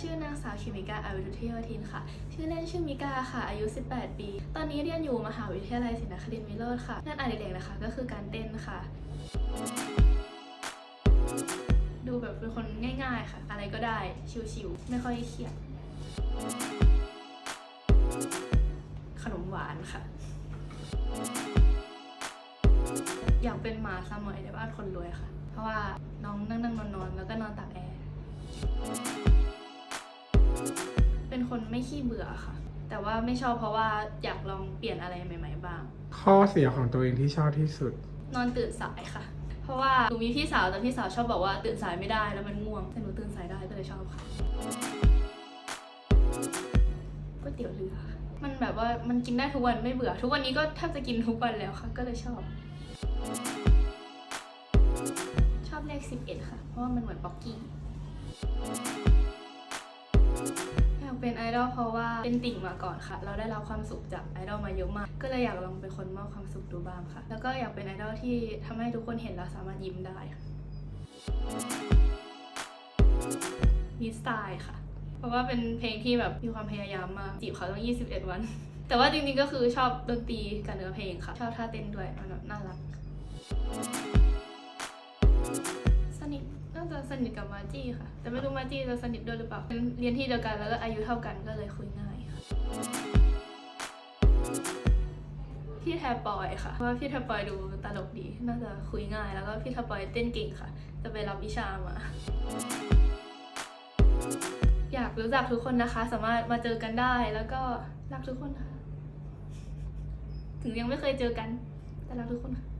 ชื่อนางสาวคิมิกาอาวิรุธโยธินค่ะ ชื่อเล่นชื่อมิกาค่ะ อายุ 18 ปี ตอนนี้เรียนอยู่มหาวิทยาลัยศรีนครินวิโรธค่ะงานอดิเรกนะคะก็คือการเต้นค่ะ ดูแบบเป็นคนง่ายๆค่ะ อะไรก็ได้ชิวๆไม่ค่อยเครียดขนมหวานค่ะ อยากเป็นหมาสมัยในบ้านคนรวยค่ะ เพราะว่าน้องนั่งนั่งนอนนอนๆแล้วก็นอนตากแอร์ ไม่ขี้เบื่อค่ะ แต่ว่าไม่ชอบเพราะว่าอยากลองเปลี่ยนอะไรใหม่ ๆ บ้าง ข้อเสียของตัวเองที่ชอบที่สุด นอนตื่นสายค่ะ เพราะว่าหนูมีพี่สาวแต่พี่สาวชอบบอกว่าตื่นสายไม่ได้แล้วมันง่วงแต่หนูตื่นสายได้ก็เลยชอบค่ะก๋วยเตี๋ยวเรือมันแบบว่ามันกินได้ทุกวันไม่เบื่อ ทุกวันนี้ก็แทบจะกินทุกวันแล้วค่ะก็เลยชอบ ชอบเลข11 ค่ะ เพราะว่ามันเหมือนป๊อกกี้ อยากเป็นไอดอลเพราะว่าเป็นติ่งมาก่อนค่ะ เราได้รับความสุขจากไอดอลมาเยอะมาก ก็เลยอยากลองเป็นคนมอบความสุขดูบ้างค่ะ แล้วก็อยากเป็นไอดอลที่ทำให้ทุกคนเห็นแล้วสามารถยิ้มได้ค่ะมีสไตล์ค่ะ เพราะว่าเป็นเพลงที่แบบมีความพยายามมากจีบเขาต้อง21 วัน แต่ว่าจริงๆก็คือชอบดนตรีกับเนื้อเพลงค่ะ ชอบท่าเต้นด้วยมันแบบน่ารัก น่าจะสนิทกับมาจี้ค่ะ แต่ไม่รู้มาจี้จะสนิทด้วยหรือเปล่าเป็นเรียนที่เดียวกันแล้วก็อายุเท่ากันก็เลยคุยง่ายค่ะพี่แทปอยค่ะเพราะว่าพี่แทปอยดูตลกดีน่าจะคุยง่าย แล้วก็พี่แทปอยเต้นเก่งค่ะ จะไปรับวิชามาอยากรู้จักทุกคนนะคะ สามารถมาเจอกันได้แล้วก็รักทุกคนค่ะ ถึงยังไม่เคยเจอกัน แต่รักทุกคนค่ะ